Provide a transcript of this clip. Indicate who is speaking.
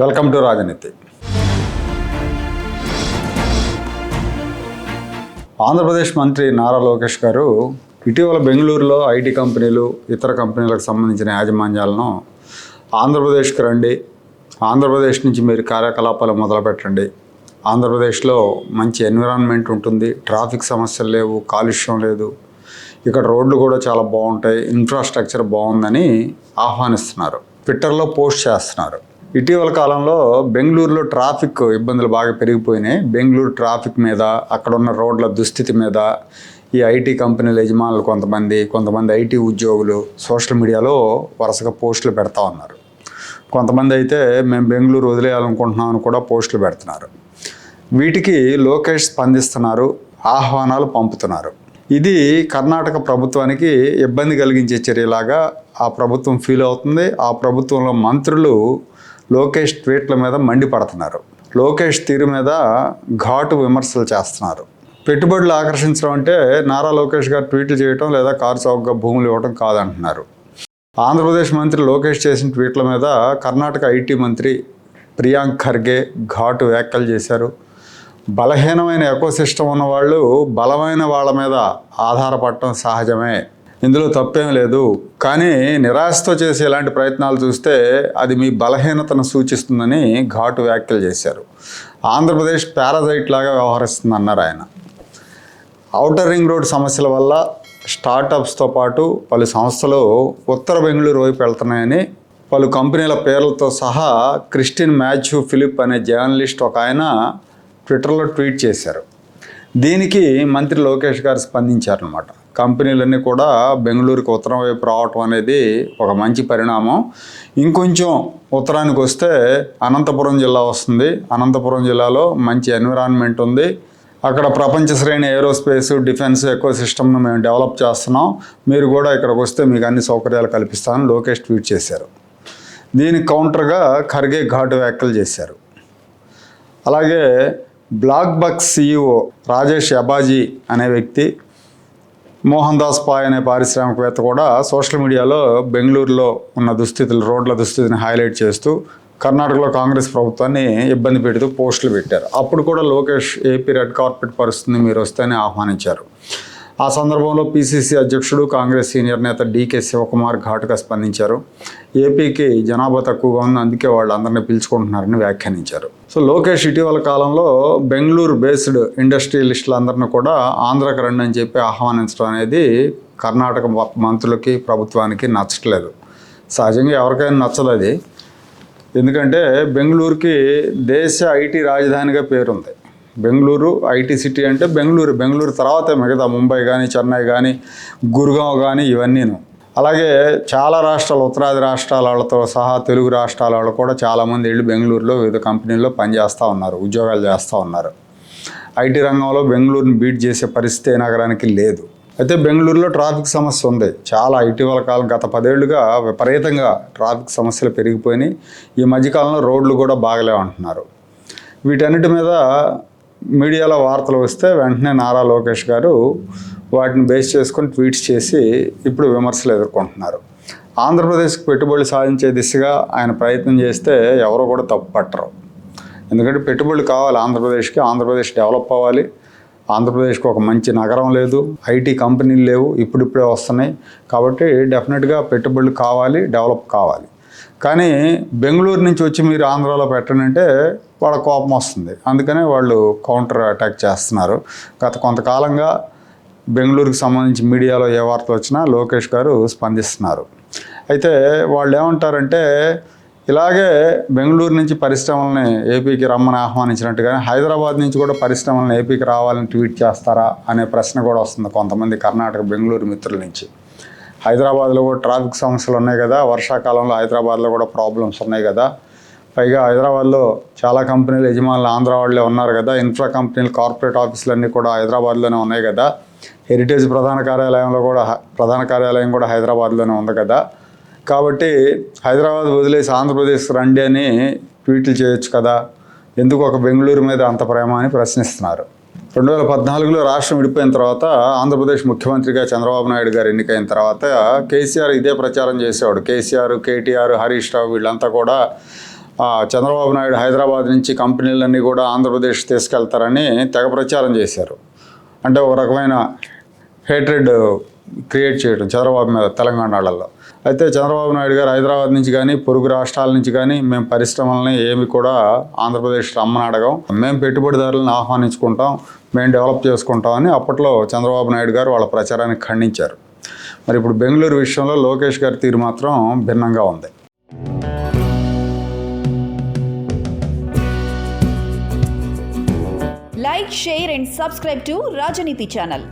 Speaker 1: Welcome to రాజనీతి. ఆంధ్రప్రదేశ్ మంత్రి నారా లోకేష్ గారు ఇటీవల బెంగళూరులో ఐటీ కంపెనీలు ఇతర కంపెనీలకు సంబంధించిన యాజమాన్యాలను ఆంధ్రప్రదేశ్కి రండి ఆంధ్రప్రదేశ్ నుంచి మీరు కార్యకలాపాలు మొదలుపెట్టండి. ఆంధ్రప్రదేశ్లో మంచి ఎన్విరాన్మెంట్ ఉంటుంది ట్రాఫిక్ సమస్యలు లేవు కాలుష్యం లేదు ఇక్కడ రోడ్లు కూడా చాలా బాగుంటాయి ఇన్ఫ్రాస్ట్రక్చర్ బాగుందని ఆహ్వానిస్తున్నారు ట్విట్టర్లో పోస్ట్ చేస్తున్నారు. ఇటీవల కాలంలో బెంగళూరులో ట్రాఫిక్ ఇబ్బందులు బాగా పెరిగిపోయినాయి. బెంగళూరు ట్రాఫిక్ మీద అక్కడ ఉన్న రోడ్ల దుస్థితి మీద ఈ ఐటీ కంపెనీల యజమానులు కొంతమంది కొంతమంది ఐటీ ఉద్యోగులు సోషల్ మీడియాలో వరుసగా పోస్టులు పెడతా ఉన్నారు. కొంతమంది అయితే మేము బెంగళూరు వదిలేయాలనుకుంటున్నాం అని కూడా పోస్టులు పెడుతున్నారు. వీటికి లోకేష్ స్పందిస్తున్నారు ఆహ్వానాలు పంపుతున్నారు. ఇది కర్ణాటక ప్రభుత్వానికి ఇబ్బంది కలిగించే చర్యలాగా ఆ ప్రభుత్వం ఫీల్ అవుతుంది. ఆ ప్రభుత్వంలో మంత్రులు లోకేష్ ట్వీట్ల మీద మండిపడుతున్నారు. లోకేష్ తీరు మీద ఘాటు విమర్శలు చేస్తున్నారు. పెట్టుబడులు ఆకర్షించడం అంటే నారా లోకేష్ గారు ట్వీట్లు చేయటం లేదా కారు చౌకగా భూములు ఇవ్వడం కాదంటున్నారు. ఆంధ్రప్రదేశ్ మంత్రి లోకేష్ చేసిన ట్వీట్ల మీద కర్ణాటక ఐటీ మంత్రి ప్రియాంక్ ఖర్గే ఘాటు వ్యాఖ్యలు చేశారు. బలహీనమైన ఎకోసిస్టమ్ ఉన్న వాళ్ళు బలమైన వాళ్ళ మీద ఆధారపడటం సహజమే ఇందులో తప్పేం లేదు. కానీ నిరాశతో చేసే ఇలాంటి ప్రయత్నాలు చూస్తే అది మీ బలహీనతను సూచిస్తుందని ఘాటు వ్యాఖ్యలు చేశారు. ఆంధ్రప్రదేశ్ పారాజైట్ లాగా వ్యవహరిస్తుంది అన్నారు ఆయన. ఔటర్ రింగ్ రోడ్ సమస్యల వల్ల స్టార్టప్స్తో పాటు పలు సంస్థలు ఉత్తర బెంగళూరు వైపు వెళ్తున్నాయని పలు కంపెనీల పేర్లతో సహా క్రిస్టిన్ మ్యాథ్యూ ఫిలిప్ అనే జర్నలిస్ట్ ఒక ఆయన ట్విట్టర్లో ట్వీట్ చేశారు. దీనికి మంత్రి లోకేష్ గారు స్పందించారనమాట కంపెనీలన్నీ కూడా బెంగళూరుకి ఉత్తరం వైపు రావటం అనేది ఒక మంచి పరిణామం. ఇంకొంచెం ఉత్తరానికి వస్తే అనంతపురం జిల్లా వస్తుంది. అనంతపురం జిల్లాలో మంచి ఎన్విరాన్మెంట్ ఉంది. అక్కడ ప్రపంచ శ్రేణి ఏరోస్పేస్ డిఫెన్స్ ఎకో సిస్టమ్ను మేము డెవలప్ చేస్తున్నాం. మీరు కూడా ఇక్కడికి వస్తే మీకు అన్ని సౌకర్యాలు కల్పిస్తామని లోకేష్ ట్వీట్ చేశారు. దీనికి కౌంటర్గా ఖర్గే ఘాటు వ్యాఖ్యలు చేశారు. అలాగే black buck CEO Rajesh Abaji అనే వ్యక్తి మోహన్ దాస్ పాయ్ అనే పారిశ్రామికవేత్త కూడా సోషల్ మీడియాలో బెంగళూరులో ఉన్న దుస్థితులు రోడ్ల దుస్థితిని హైలైట్ చేస్తూ కర్ణాటకలో కాంగ్రెస్ ప్రభుత్వాన్ని ఇబ్బంది పెడుతూ పోస్టులు పెట్టారు. అప్పుడు కూడా లోకేష్ ఏపీ రెడ్ కార్పెట్ పరుస్తుంది మీరు వస్తేనే ఆహ్వానించారు. ఆ సందర్భంలో పీసీసీ అధ్యక్షుడు కాంగ్రెస్ సీనియర్ నేత డీకే శివకుమార్ ఘాటుగా స్పందించారు. ఏపీకి జనాభా తక్కువగా ఉంది అందుకే వాళ్ళు అందరినీ పిలుచుకుంటున్నారని వ్యాఖ్యానించారు. సో లోకేష్ ఇటీవల కాలంలో బెంగళూరు బేస్డ్ ఇండస్ట్రియలిస్టులందరినీ కూడా ఆంధ్రాకి రండి అని చెప్పి ఆహ్వానించడం అనేది కర్ణాటక మంత్రులకి ప్రభుత్వానికి నచ్చట్లేదు. సహజంగా ఎవరికైనా నచ్చదు అది. ఎందుకంటే బెంగళూరుకి దేశ ఐటీ రాజధానిగా పేరుంది. బెంగళూరు ఐటీ సిటీ అంటే బెంగళూరు. బెంగళూరు తర్వాత మిగతా ముంబై కానీ చెన్నై కానీ గురుగావ్ కానీ ఇవన్నీను. అలాగే చాలా రాష్ట్రాలు ఉత్తరాది రాష్ట్రాల వాళ్ళతో సహా తెలుగు రాష్ట్రాల వాళ్ళు కూడా చాలామంది వెళ్ళి బెంగళూరులో వివిధ కంపెనీల్లో పనిచేస్తూ ఉన్నారు ఉద్యోగాలు చేస్తూ ఉన్నారు. ఐటీ రంగంలో బెంగళూరుని బీట్ చేసే పరిస్థితి ఏ నగరానికి లేదు. అయితే బెంగళూరులో ట్రాఫిక్ సమస్య ఉంది. చాలా ఇటీవల కాలం గత పదేళ్ళుగా విపరీతంగా ట్రాఫిక్ సమస్యలు పెరిగిపోయినాయి. ఈ మధ్యకాలంలో రోడ్లు కూడా బాగలేవు అంటున్నారు వీటన్నిటి మీద మీడియాలో వార్తలు వస్తే వెంటనే నారా లోకేష్ గారు వాటిని బేస్ చేసుకొని ట్వీట్స్ చేసి ఇప్పుడు విమర్శలు ఎదుర్కొంటున్నారు. ఆంధ్రప్రదేశ్కి పెట్టుబడులు సాధించే దిశగా ఆయన ప్రయత్నం చేస్తే ఎవరు కూడా తప్పు పట్టరు. ఎందుకంటే పెట్టుబడులు కావాలి ఆంధ్రప్రదేశ్కి ఆంధ్రప్రదేశ్ డెవలప్ అవ్వాలి. ఆంధ్రప్రదేశ్కి ఒక మంచి నగరం లేదు ఐటీ కంపెనీలు లేవు ఇప్పుడిప్పుడే వస్తున్నాయి. కాబట్టి డెఫినెట్గా పెట్టుబడులు కావాలి డెవలప్ కావాలి. కానీ బెంగళూరు నుంచి వచ్చి మీరు ఆంధ్రాలో పెట్టనంటే వాళ్ళ కోపం వస్తుంది. అందుకనే వాళ్ళు కౌంటర్ అటాక్ చేస్తున్నారు. గత కొంతకాలంగా బెంగళూరుకి సంబంధించి మీడియాలో ఏ వార్తలు వచ్చినా లోకేష్ గారు స్పందిస్తున్నారు. అయితే వాళ్ళు ఏమంటారంటే ఇలాగే బెంగళూరు నుంచి పరిశ్రమల్ని ఏపీకి రమ్మని ఆహ్వానించినట్టుగానే హైదరాబాద్ నుంచి కూడా పరిశ్రమలను ఏపీకి రావాలని ట్వీట్ చేస్తారా అనే ప్రశ్న కూడా వస్తుంది కొంతమంది కర్ణాటక బెంగళూరు మిత్రుల నుంచి. హైదరాబాద్లో కూడా ట్రాఫిక్ సమస్యలు ఉన్నాయి కదా. వర్షాకాలంలో హైదరాబాద్లో కూడా ప్రాబ్లమ్స్ ఉన్నాయి కదా. పైగా హైదరాబాద్లో చాలా కంపెనీలు యజమానులు ఆంధ్ర వాళ్ళే ఉన్నారు కదా. ఇన్ఫ్రా కంపెనీలు కార్పొరేట్ ఆఫీసులన్నీ కూడా హైదరాబాద్లోనే ఉన్నాయి కదా. హెరిటేజ్ ప్రధాన కార్యాలయంలో కూడా ప్రధాన కార్యాలయం కూడా హైదరాబాద్లోనే ఉంది కదా. కాబట్టి హైదరాబాద్ వదిలేసి ఆంధ్రప్రదేశ్ రండి అని ట్వీట్లు చేయొచ్చు కదా. ఎందుకు ఒక బెంగళూరు మీద అంత ప్రేమ అని ప్రశ్నిస్తున్నారు. రెండు వేల పద్నాలుగులో రాష్ట్రం విడిపోయిన తర్వాత ఆంధ్రప్రదేశ్ ముఖ్యమంత్రిగా చంద్రబాబు నాయుడు గారు ఎన్నికైన తర్వాత కేసీఆర్ ఇదే ప్రచారం చేసేవాడు. కేసీఆర్ కేటీఆర్ హరీష్ రావు వీళ్ళంతా కూడా చంద్రబాబు నాయుడు హైదరాబాద్ నుంచి కంపెనీలన్నీ కూడా ఆంధ్రప్రదేశ్ తీసుకెళ్తారని తెగ ప్రచారం చేశారు. అంటే ఒక రకమైన హేట్రెడ్ క్రియేట్ చేయడం చంద్రబాబు మీద తెలంగాణలో అయితే చంద్రబాబు నాయుడు గారు హైదరాబాద్ నుంచి కానీ పొరుగు రాష్ట్రాల నుంచి కానీ మేము పరిశ్రమలని ఏమి కూడా ఆంధ్రప్రదేశ్ రమ్మని అడగం. మేము పెట్టుబడిదారులను ఆహ్వానించుకుంటాం మేము డెవలప్ చేసుకుంటాం అని అప్పట్లో చంద్రబాబు నాయుడు గారు వాళ్ళ ప్రచారాన్ని ఖండించారు. మరి ఇప్పుడు బెంగళూరు విషయంలో లోకేష్ గారి తీరు మాత్రం భిన్నంగా ఉంది.
Speaker 2: Like share and subscribe to Rajaneethi channel